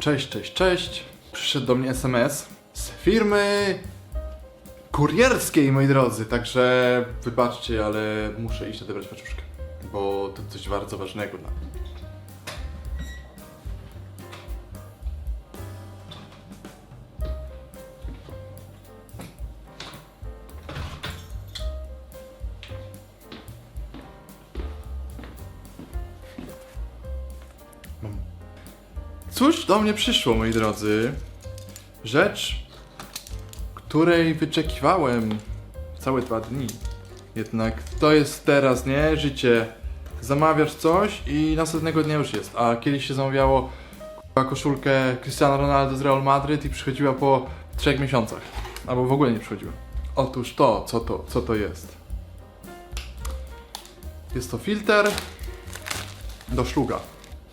Cześć, cześć, cześć. Przyszedł do mnie SMS z firmy kurierskiej, moi drodzy. Także wybaczcie, ale muszę iść odebrać paczuszkę, bo to coś bardzo ważnego dla mnie. Cóż do mnie przyszło, moi drodzy? Rzecz, której wyczekiwałem całe dwa dni. Jednak to jest teraz, nie? Życie. Zamawiasz coś i następnego dnia już jest. A kiedyś się zamawiało k***a, koszulkę Cristiano Ronaldo z Real Madryt i przychodziła po trzech miesiącach. Albo w ogóle nie przychodziła. Otóż to, co to, co to jest? Jest to filtr do szluga.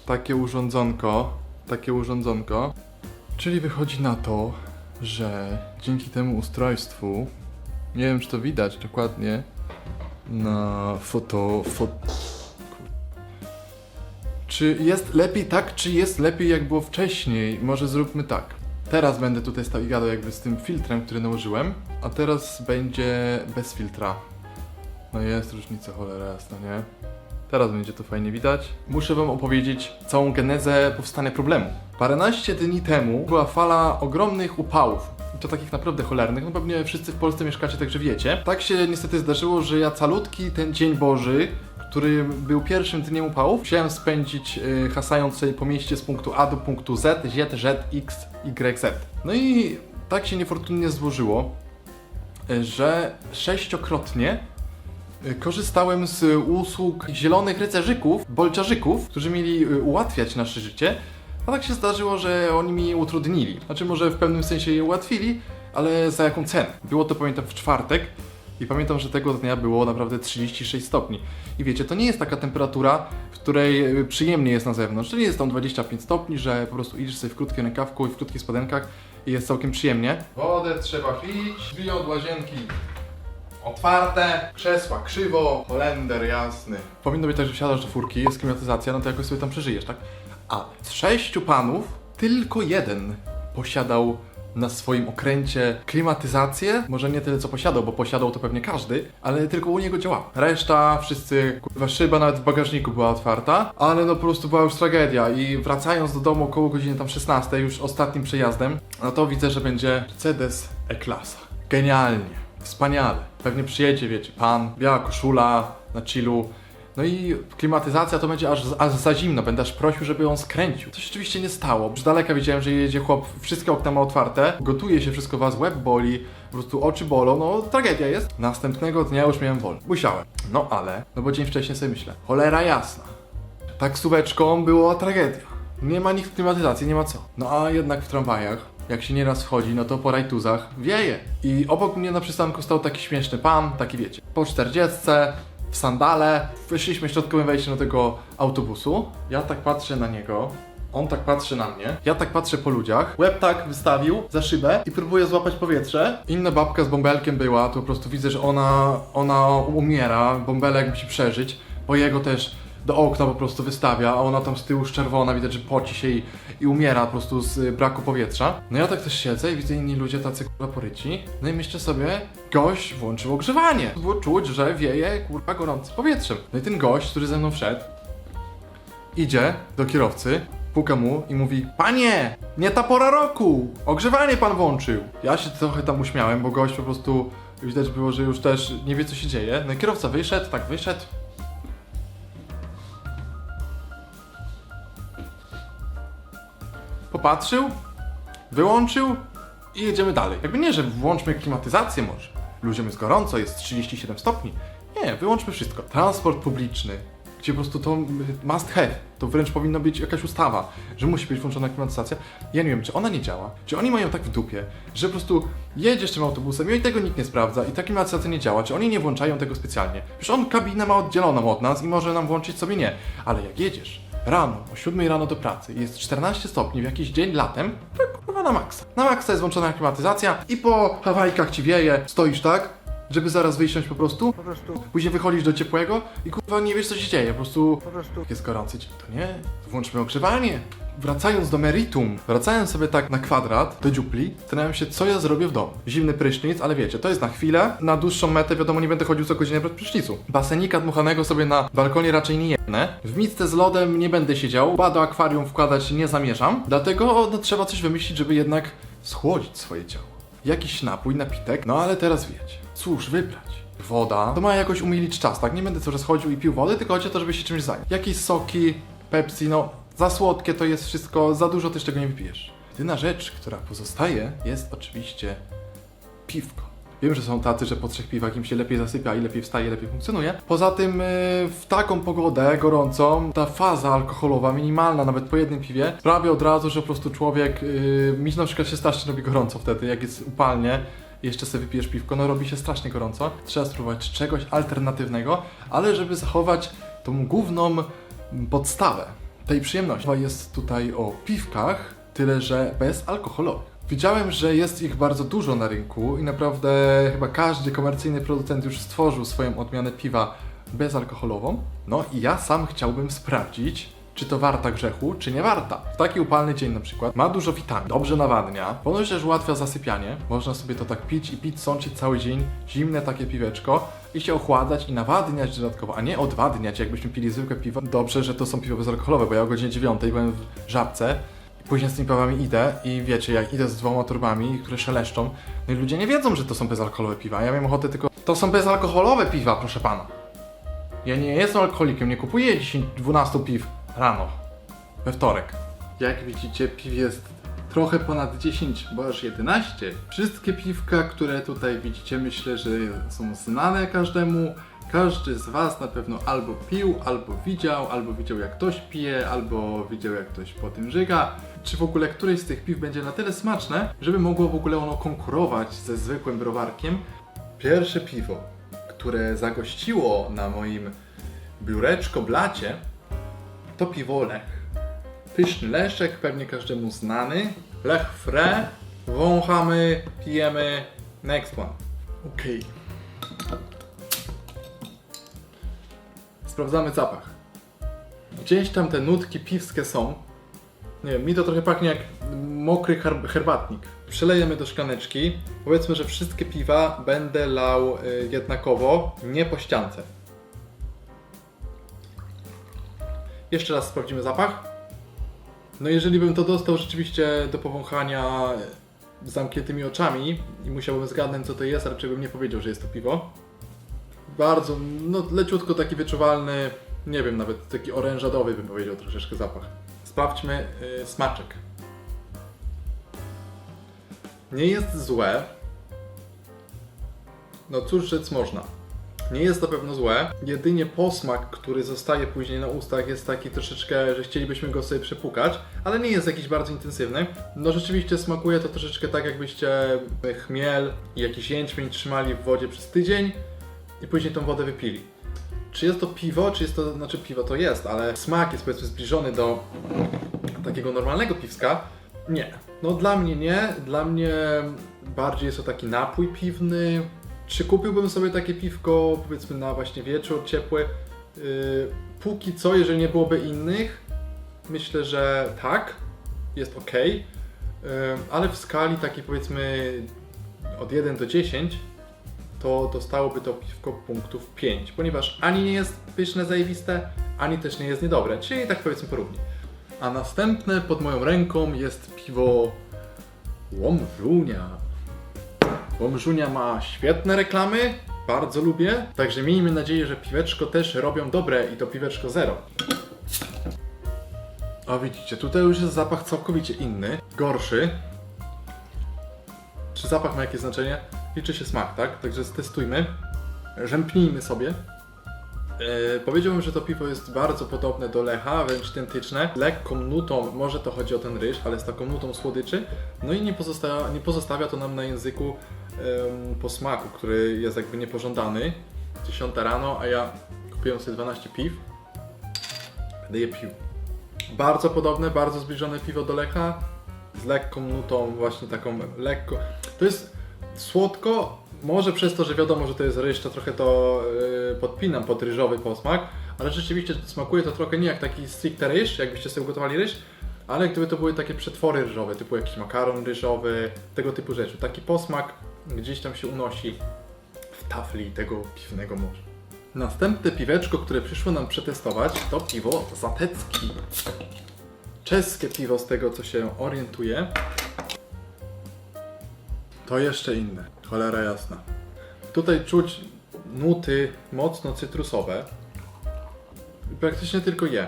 Takie urządzonko, takie urządzonko. Czyli wychodzi na to, że dzięki temu ustrojstwu, nie wiem czy to widać dokładnie na foto, fo... Czy jest lepiej tak, czy jest lepiej jak było wcześniej? Może zróbmy tak. Teraz będę tutaj stał i gadał jakby z tym filtrem, który nałożyłem, a teraz będzie bez filtra. No jest różnica, cholera jasna, nie? Teraz będzie to fajnie widać. Muszę wam opowiedzieć całą genezę powstania problemu. Paręnaście dni temu była fala ogromnych upałów. I to takich naprawdę cholernych, no pewnie wszyscy w Polsce mieszkacie, także wiecie. Tak się niestety zdarzyło, że ja calutki ten Dzień Boży, który był pierwszym dniem upałów, chciałem spędzić yy, hasając sobie po mieście z punktu A do punktu Z, Z, Z, X, Y, Z. No i tak się niefortunnie złożyło, y, że sześciokrotnie Korzystałem z usług zielonych rycerzyków, bolciarzyków, którzy mieli y, ułatwiać nasze życie, a tak się zdarzyło, że oni mi utrudnili. Znaczy może w pewnym sensie je ułatwili, ale za jaką cenę? Było to pamiętam w czwartek i pamiętam, że tego dnia było naprawdę 36 stopni. I wiecie, to nie jest taka temperatura, w której przyjemnie jest na zewnątrz. To nie jest tam 25 stopni, że po prostu idziesz sobie w krótkim rękawku i w krótkich spodenkach i jest całkiem przyjemnie. Wodę trzeba pić, drzwi od łazienki otwarte, krzesła krzywo, holender jasny. Powinno być tak, że wsiadasz do furki, jest klimatyzacja, no to jakoś sobie tam przeżyjesz, tak? A z sześciu panów tylko jeden posiadał na swoim okręcie klimatyzację. Może nie tyle co posiadał, bo posiadał to pewnie każdy, ale tylko u niego działała. Reszta, wszyscy, kurwa, szyba nawet w bagażniku była otwarta, ale no po prostu była już tragedia i wracając do domu około godziny tam 16, już ostatnim przejazdem, no to widzę, że będzie Mercedes E-klasa. Genialnie. Wspaniale. Pewnie przyjedzie, wiecie, pan, biała koszula na chillu. No i klimatyzacja to będzie aż, aż za zimno, będę aż prosił, żeby on skręcił. To się oczywiście nie stało. Z daleka widziałem, że jedzie chłop, wszystkie okna ma otwarte, gotuje się wszystko, was łeb boli, po prostu oczy bolą, no tragedia jest. Następnego dnia już miałem wolę. Musiałem. No ale, no bo dzień wcześniej sobie myślę, cholera jasna. Taksóweczką była tragedia. Nie ma nikt klimatyzacji, nie ma co. No a jednak w tramwajach, jak się nieraz wchodzi, no to po rajtuzach wieje. I obok mnie na przystanku stał taki śmieszny pan, taki wiecie, po 40, w sandale. Wyszliśmy środkowym wejściem do tego autobusu. Ja tak patrzę na niego. On tak patrzy na mnie, ja tak patrzę po ludziach, łeb tak wystawił za szybę i próbuję złapać powietrze. Inna babka z bąbelkiem była, to po prostu widzę, że ona, ona umiera, bąbelek musi przeżyć, bo jego też do okna po prostu wystawia, a ona tam z tyłu czerwona, widać, że poci się i, i umiera po prostu z y, braku powietrza. No ja tak też siedzę i widzę inni ludzie tacy kurwa poryci. No i myślę sobie, gość włączył ogrzewanie. Było czuć, że wieje kurwa gorącym powietrzem. No i ten gość, który ze mną wszedł, idzie do kierowcy, puka mu i mówi Panie, nie ta pora roku, ogrzewanie pan włączył. Ja się trochę tam uśmiałem, bo gość po prostu widać było, że już też nie wie co się dzieje. No i kierowca wyszedł, tak wyszedł, popatrzył, wyłączył i jedziemy dalej. Jakby nie, że włączmy klimatyzację może. Ludziom jest gorąco, jest 37 stopni. Nie, wyłączmy wszystko. Transport publiczny, gdzie po prostu to must have. To wręcz powinna być jakaś ustawa, że musi być włączona klimatyzacja. Ja nie wiem, czy ona nie działa, czy oni mają tak w dupie, że po prostu jedziesz tym autobusem i tego nikt nie sprawdza i ta klimatyzacja nie działa, czy oni nie włączają tego specjalnie. Przecież on kabinę ma oddzieloną od nas i może nam włączyć sobie nie. Ale jak jedziesz rano, o 7 rano do pracy. Jest 14 stopni w jakiś dzień latem, to kurwa na maksa. Na maksa jest włączona klimatyzacja i po Hawajkach ci wieje, stoisz tak, żeby zaraz wyjść po prostu, Po prostu, później wychodzisz do ciepłego i kurwa nie wiesz co się dzieje, po prostu po prostu. jest gorący dzień, to nie, włączmy ogrzewanie, wracając do meritum, wracając sobie tak na kwadrat do dziupli, zastanawiam się, co ja zrobię w domu. Zimny prysznic, ale wiecie, to jest na chwilę, na dłuższą metę, wiadomo, nie będę chodził co godzinę bez prysznicu. Basenika dmuchanego sobie na balkonie raczej nie jednę. W misce z lodem nie będę siedział, ba do akwarium wkładać nie zamierzam, dlatego no, trzeba coś wymyślić, żeby jednak schłodzić swoje ciało. Jakiś napój, napitek, no ale teraz wiecie, cóż wybrać? Woda, to ma jakoś umilić czas, tak? Nie będę czas chodził i pił wody, tylko chodzi o to, żeby się czymś zająć. Jakieś soki, Pepsi, no za słodkie to jest wszystko, za dużo też tego nie wypijesz. Jedyna rzecz, która pozostaje, jest oczywiście piwko. Wiem, że są tacy, że po trzech piwach im się lepiej zasypia i lepiej wstaje, lepiej funkcjonuje. Poza tym yy, w taką pogodę gorącą, ta faza alkoholowa, minimalna, nawet po jednym piwie, sprawia od razu, że po prostu człowiek, yy, mi na przykład się strasznie robi gorąco wtedy, jak jest upalnie, jeszcze sobie wypijesz piwko, no robi się strasznie gorąco. Trzeba spróbować czegoś alternatywnego, ale żeby zachować tą główną podstawę tej przyjemności. Mowa Jest tutaj o piwkach, tyle że bezalkoholowych. Widziałem, że jest ich bardzo dużo na rynku i naprawdę chyba każdy komercyjny producent już stworzył swoją odmianę piwa bezalkoholową. No i ja sam chciałbym sprawdzić, czy to warta grzechu, czy nie warta. W taki upalny dzień na przykład ma dużo witamin, dobrze nawadnia, ponoć też ułatwia zasypianie. Można sobie to tak pić i pić, sączyć cały dzień, zimne takie piweczko i się ochładzać i nawadniać dodatkowo, a nie odwadniać, jakbyśmy pili zwykłe piwo. Dobrze, że to są piwo bezalkoholowe, bo ja o godzinie 9 byłem w Żabce później z tymi piwami idę i wiecie, jak idę z dwoma torbami, które szeleszczą, no i ludzie nie wiedzą, że to są bezalkoholowe piwa. Ja miałem ochotę tylko... To są bezalkoholowe piwa, proszę pana. Ja nie jestem alkoholikiem, nie kupuję 10-12 piw rano, we wtorek. Jak widzicie, piw jest trochę ponad 10, bo aż 11. Wszystkie piwka, które tutaj widzicie, myślę, że są znane każdemu. Każdy z Was na pewno albo pił, albo widział, albo widział jak ktoś pije, albo widział jak ktoś po tym żyga. Czy w ogóle któreś z tych piw będzie na tyle smaczne, żeby mogło w ogóle ono konkurować ze zwykłym browarkiem? Pierwsze piwo, które zagościło na moim biureczko blacie, to piwo Lech. Pyszny leszek, pewnie każdemu znany. Lech Fre. Wąchamy, pijemy. Next one. Okej. Sprawdzamy zapach. Gdzieś tam te nutki piwskie są. Nie mi to trochę pachnie jak mokry herb- herbatnik. Przelejemy do szklaneczki. Powiedzmy, że wszystkie piwa będę lał y, jednakowo, nie po ściance. Jeszcze raz sprawdzimy zapach. No jeżeli bym to dostał rzeczywiście do powąchania z zamkniętymi oczami i musiałbym zgadnąć co to jest, raczej bym nie powiedział, że jest to piwo. Bardzo, no leciutko taki wyczuwalny, nie wiem, nawet taki orężadowy bym powiedział troszeczkę zapach. Sprawdźmy yy, smaczek. Nie jest złe. No cóż rzec można. Nie jest to pewno złe, jedynie posmak, który zostaje później na ustach jest taki troszeczkę, że chcielibyśmy go sobie przepukać, ale nie jest jakiś bardzo intensywny. No rzeczywiście smakuje to troszeczkę tak jakbyście chmiel i jakiś jęczmień trzymali w wodzie przez tydzień i później tą wodę wypili. Czy jest to piwo, czy jest to, znaczy piwo to jest, ale smak jest powiedzmy zbliżony do takiego normalnego piwska? Nie. No dla mnie nie, dla mnie bardziej jest to taki napój piwny, czy kupiłbym sobie takie piwko, powiedzmy, na właśnie wieczór ciepły? Yy, póki co, jeżeli nie byłoby innych, myślę, że tak, jest ok, yy, ale w skali takiej powiedzmy od 1 do 10, to dostałoby to piwko punktów 5, ponieważ ani nie jest pyszne, zajebiste, ani też nie jest niedobre, czyli tak powiedzmy porównie. A następne pod moją ręką jest piwo Łomżunia. Łomżunia ma świetne reklamy, bardzo lubię, także miejmy nadzieję, że piweczko też robią dobre i to piweczko zero. O widzicie, tutaj już jest zapach całkowicie inny, gorszy. Czy zapach ma jakieś znaczenie? Liczy się smak, tak? Także testujmy. Rzępnijmy sobie. E, powiedziałbym, że to piwo jest bardzo podobne do Lecha, wręcz identyczne. Lekką nutą, może to chodzi o ten ryż, ale z taką nutą słodyczy. No i nie pozostawia, nie pozostawia to nam na języku em, posmaku, który jest jakby niepożądany. 10 rano, a ja kupiłem sobie 12 piw. Będę je pił. Bardzo podobne, bardzo zbliżone piwo do Lecha. Z lekką nutą, właśnie taką lekko. To jest słodko, może przez to, że wiadomo, że to jest ryż, to trochę to yy, podpinam pod ryżowy posmak, ale rzeczywiście smakuje to trochę nie jak taki stricte ryż, jakbyście sobie ugotowali ryż, ale gdyby to były takie przetwory ryżowe, typu jakiś makaron ryżowy, tego typu rzeczy. Taki posmak gdzieś tam się unosi w tafli tego piwnego morza. Następne piweczko, które przyszło nam przetestować, to piwo Zatecki. Czeskie piwo z tego, co się orientuje. To jeszcze inne. Cholera jasna. Tutaj czuć nuty mocno cytrusowe. Praktycznie tylko je.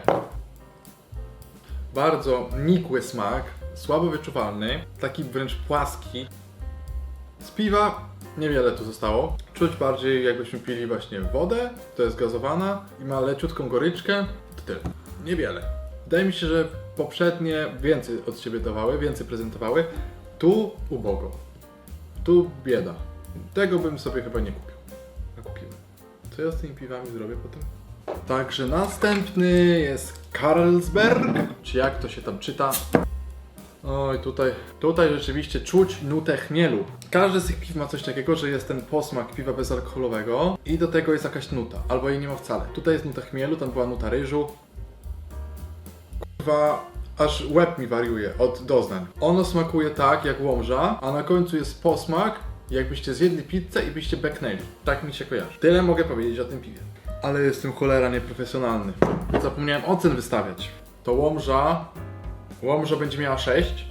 Bardzo nikły smak, słabo wyczuwalny, taki wręcz płaski. Z piwa niewiele tu zostało. Czuć bardziej jakbyśmy pili właśnie wodę, to jest gazowana i ma leciutką goryczkę. To tyle. Niewiele. Wydaje mi się, że poprzednie więcej od siebie dawały, więcej prezentowały. Tu ubogo. Tu bieda. Tego bym sobie chyba nie kupił. A kupiłem. Co ja z tymi piwami zrobię potem? Także następny jest Carlsberg, czy jak to się tam czyta. Oj, tutaj, tutaj rzeczywiście czuć nutę chmielu. Każdy z tych piw ma coś takiego, że jest ten posmak piwa bezalkoholowego i do tego jest jakaś nuta, albo jej nie ma wcale. Tutaj jest nuta chmielu, tam była nuta ryżu. Kurwa, aż łeb mi wariuje od doznań. Ono smakuje tak jak łomża, a na końcu jest posmak, jakbyście zjedli pizzę i byście beknęli. Tak mi się kojarzy. Tyle mogę powiedzieć o tym piwie. Ale jestem cholera nieprofesjonalny. Zapomniałem ocen wystawiać. To łomża. Łomża będzie miała 6.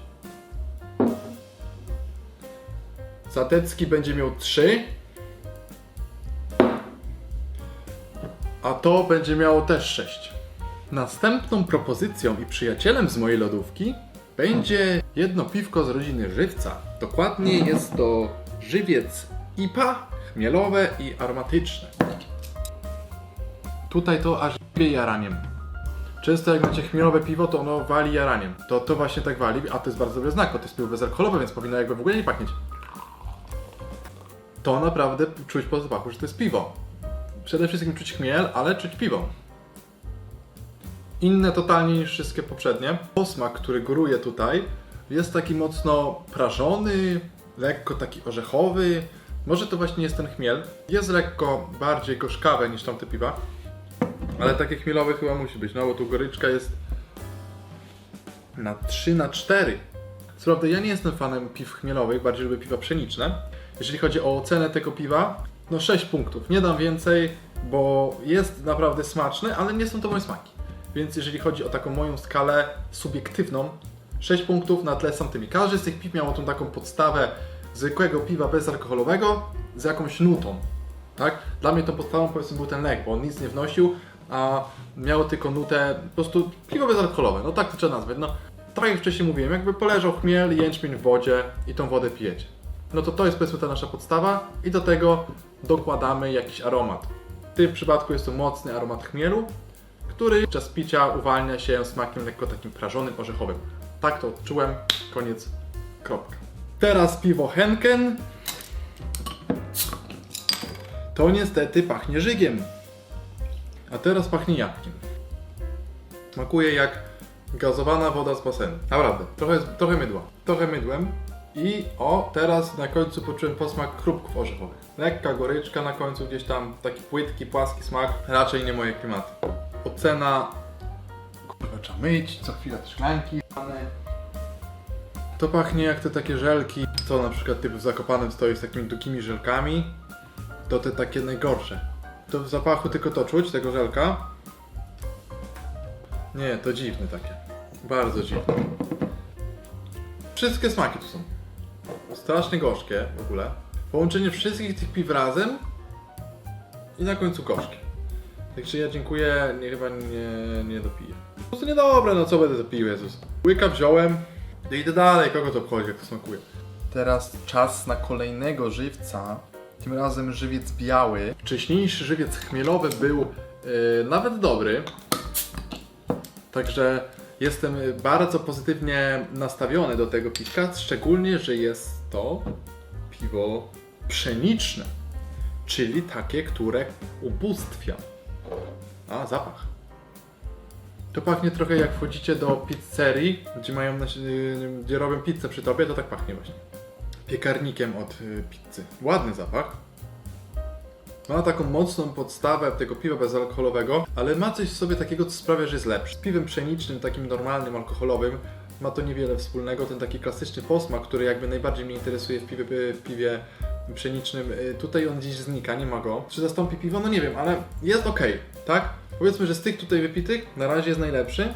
Zatecki będzie miał 3. A to będzie miało też 6. Następną propozycją i przyjacielem z mojej lodówki będzie jedno piwko z rodziny żywca. Dokładnie jest to żywiec IPA, chmielowe i aromatyczne. Tutaj to aż bie jaraniem. Często jak macie chmielowe piwo, to ono wali jaraniem. To to właśnie tak wali, a to jest bardzo dobry znak, to jest piwo bezalkoholowe, więc powinno jakby w ogóle nie pachnieć. To naprawdę czuć po zapachu, że to jest piwo. Przede wszystkim czuć chmiel, ale czuć piwo. Inne totalnie niż wszystkie poprzednie. Posmak, który góruje tutaj, jest taki mocno prażony, lekko taki orzechowy. Może to właśnie jest ten chmiel. Jest lekko bardziej gorzkawe niż tamte piwa. Ale takie chmielowe chyba musi być, no bo tu goryczka jest na 3 na 4. Co prawda ja nie jestem fanem piw chmielowych, bardziej lubię piwa pszeniczne. Jeżeli chodzi o ocenę tego piwa, no 6 punktów. Nie dam więcej, bo jest naprawdę smaczny, ale nie są to moje smaki. Więc jeżeli chodzi o taką moją skalę subiektywną, 6 punktów na tle z tamtymi. Każdy z tych piw miał tą taką podstawę zwykłego piwa bezalkoholowego z jakąś nutą. Tak? Dla mnie tą podstawą powiedzmy był ten lek, bo on nic nie wnosił, a miało tylko nutę, po prostu piwo bezalkoholowe, no tak to trzeba nazwać. No, tak jak wcześniej mówiłem, jakby poleżał chmiel, jęczmień w wodzie i tą wodę pijecie. No to to jest powiedzmy ta nasza podstawa i do tego dokładamy jakiś aromat. W tym przypadku jest to mocny aromat chmielu, który podczas picia uwalnia się smakiem lekko takim prażonym, orzechowym. Tak to odczułem, koniec, kropka. Teraz piwo Henken. To niestety pachnie żygiem. A teraz pachnie jabłkiem. Smakuje jak gazowana woda z basenu. Naprawdę, trochę, trochę mydła. Trochę mydłem. I o, teraz na końcu poczułem posmak chrupków orzechowych. Lekka goryczka na końcu, gdzieś tam taki płytki, płaski smak. Raczej nie moje klimaty. Ocena... Kurwa, trzeba myć, co chwila te szklanki. To pachnie jak te takie żelki, co na przykład typu w Zakopanem stoi z takimi długimi żelkami. To te takie najgorsze. To w zapachu tylko to czuć, tego żelka. Nie, to dziwne takie. Bardzo dziwne. Wszystkie smaki tu są. Strasznie gorzkie w ogóle. Połączenie wszystkich tych piw razem i na końcu gorzkie. Także ja dziękuję, nie chyba nie, nie dopiję. Po prostu niedobre, no co będę dopił, Jezus. Łyka wziąłem, i idę dalej, kogo to obchodzi, jak to smakuje. Teraz czas na kolejnego żywca, tym razem żywiec biały. Wcześniejszy żywiec chmielowy był yy, nawet dobry, także jestem bardzo pozytywnie nastawiony do tego piwka, szczególnie, że jest to piwo pszeniczne, czyli takie, które ubóstwia. A, zapach. To pachnie trochę jak wchodzicie do pizzerii, gdzie mają, gdzie robią pizzę przy tobie, to tak pachnie właśnie. Piekarnikiem od y, pizzy. Ładny zapach. Ma taką mocną podstawę tego piwa bezalkoholowego, ale ma coś w sobie takiego, co sprawia, że jest lepszy. Z piwem pszenicznym, takim normalnym, alkoholowym, ma to niewiele wspólnego. Ten taki klasyczny posmak, który jakby najbardziej mnie interesuje w piwie, w piwie pszenicznym, y, tutaj on gdzieś znika, nie ma go. Czy zastąpi piwo? No nie wiem, ale jest ok, tak? Powiedzmy, że z tych tutaj wypitych na razie jest najlepszy.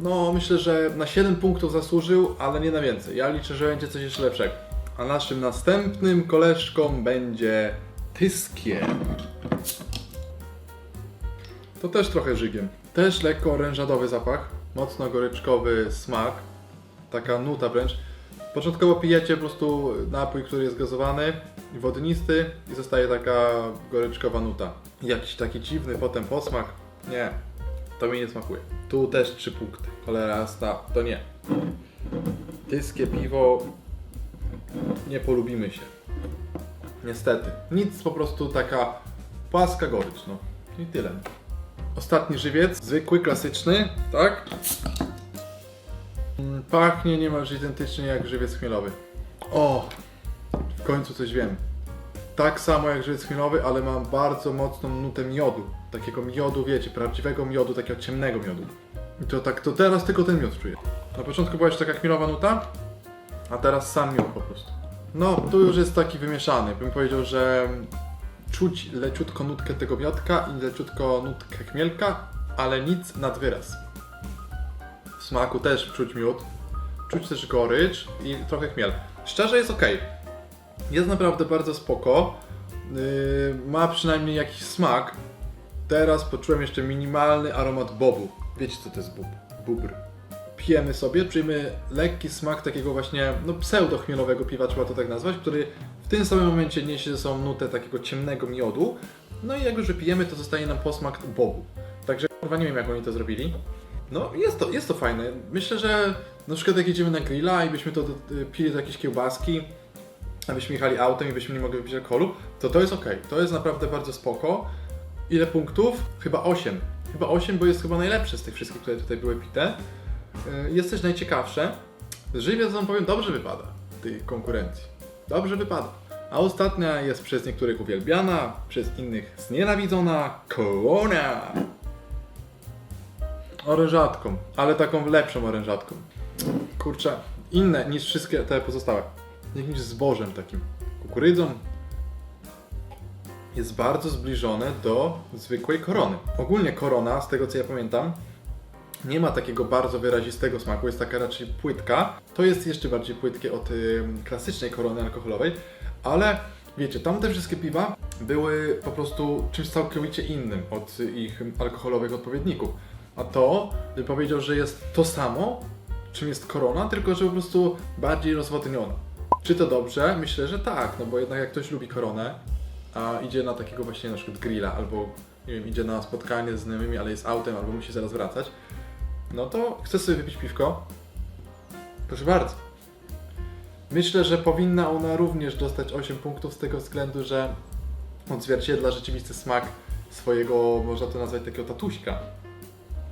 No, myślę, że na 7 punktów zasłużył, ale nie na więcej. Ja liczę, że będzie coś jeszcze lepszego. A naszym następnym koleżką będzie Tyskie. To też trochę żygiem. Też lekko orężadowy zapach, mocno goryczkowy smak, taka nuta wręcz. Początkowo pijecie po prostu napój, który jest gazowany wodnisty i zostaje taka goryczkowa nuta. Jakiś taki dziwny potem posmak. Nie, to mi nie smakuje. Tu też trzy punkty. Cholera jasna, to nie. Tyskie piwo, nie polubimy się. Niestety. Nic, po prostu taka płaska gorycz, no. I tyle. Ostatni żywiec, zwykły, klasyczny, tak? Pachnie niemalże identycznie jak żywiec chmielowy. O! W końcu coś wiem. Tak samo jak żywiec chmielowy, ale ma bardzo mocną nutę miodu. Takiego miodu, wiecie, prawdziwego miodu, takiego ciemnego miodu. I to tak, to teraz tylko ten miód czuję. Na początku była jeszcze taka chmielowa nuta, a teraz sam miód po prostu. No, tu już jest taki wymieszany. Bym powiedział, że czuć leciutko nutkę tego miodka i leciutko nutkę chmielka, ale nic nad wyraz. Smaku też czuć miód, czuć też gorycz i trochę chmiel. Szczerze jest ok. Jest naprawdę bardzo spoko. Yy, ma przynajmniej jakiś smak. Teraz poczułem jeszcze minimalny aromat bobu. Wiecie co to jest bób? Bubr. Pijemy sobie, czujemy lekki smak takiego właśnie, no pseudo-chmielowego piwa, trzeba to tak nazwać, który w tym samym momencie niesie ze sobą nutę takiego ciemnego miodu. No i jak już wypijemy, to zostaje nam posmak bobu. Także kurwa nie wiem jak oni to zrobili. No jest to, jest to fajne. Myślę, że na przykład jak jedziemy na grilla i byśmy to pili do jakieś kiełbaski, abyśmy jechali autem i byśmy nie mogli wypić alkoholu, to to jest ok. To jest naprawdę bardzo spoko. Ile punktów? Chyba 8. Chyba 8, bo jest chyba najlepsze z tych wszystkich, które tutaj były pite. Y, Jest też najciekawsze. Żywiec, wam powiem, dobrze wypada tej konkurencji. Dobrze wypada. A ostatnia jest przez niektórych uwielbiana, przez innych znienawidzona. Korona! Orężatką, ale taką lepszą orężatką. Kurczę, inne niż wszystkie te pozostałe. Jakimś zbożem takim. Kukurydzą. Jest bardzo zbliżone do zwykłej korony. Ogólnie korona, z tego co ja pamiętam, nie ma takiego bardzo wyrazistego smaku, jest taka raczej płytka. To jest jeszcze bardziej płytkie od y, klasycznej korony alkoholowej, ale wiecie, tamte wszystkie piwa były po prostu czymś całkowicie innym od ich alkoholowych odpowiedników. A to, bym powiedział, że jest to samo, czym jest korona, tylko że po prostu bardziej rozwodniona. Czy to dobrze? Myślę, że tak, no bo jednak jak ktoś lubi koronę, a idzie na takiego właśnie na przykład grilla, albo nie wiem, idzie na spotkanie z znajomymi, ale jest autem, albo musi zaraz wracać, no to chce sobie wypić piwko. Proszę bardzo. Myślę, że powinna ona również dostać 8 punktów z tego względu, że odzwierciedla rzeczywisty smak swojego, można to nazwać takiego tatuśka.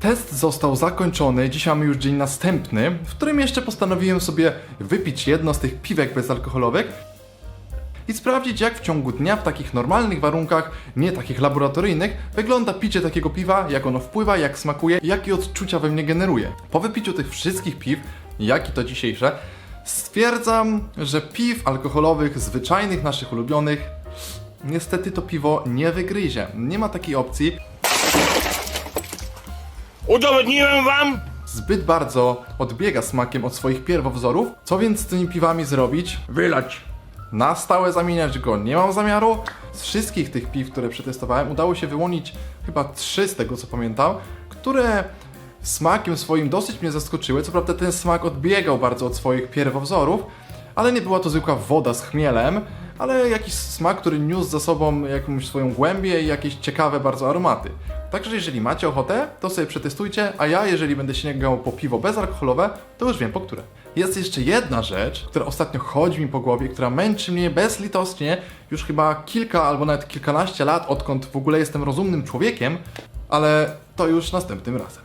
Test został zakończony, dzisiaj mamy już dzień następny, w którym jeszcze postanowiłem sobie wypić jedno z tych piwek bezalkoholowych i sprawdzić, jak w ciągu dnia w takich normalnych warunkach, nie takich laboratoryjnych, wygląda picie takiego piwa, jak ono wpływa, jak smakuje, jakie odczucia we mnie generuje. Po wypiciu tych wszystkich piw, jak i to dzisiejsze, stwierdzam, że piw alkoholowych, zwyczajnych, naszych ulubionych, niestety to piwo nie wygryzie. Nie ma takiej opcji. Udowodniłem wam, Zbyt bardzo odbiega smakiem od swoich pierwowzorów. Co więc z tymi piwami zrobić? wylać. Na stałe zamieniać go nie mam zamiaru. Z wszystkich tych piw, które przetestowałem, udało się wyłonić chyba trzy z tego co pamiętam, które smakiem swoim dosyć mnie zaskoczyły. Co prawda ten smak odbiegał bardzo od swoich pierwowzorów, ale nie była to zwykła woda z chmielem, ale jakiś smak, który niósł za sobą jakąś swoją głębię i jakieś ciekawe bardzo aromaty. Także jeżeli macie ochotę, to sobie przetestujcie, a ja jeżeli będę sięgał po piwo bezalkoholowe, to już wiem po które. Jest jeszcze jedna rzecz, która ostatnio chodzi mi po głowie, która męczy mnie bezlitosnie już chyba kilka albo nawet kilkanaście lat, odkąd w ogóle jestem rozumnym człowiekiem, ale to już następnym razem.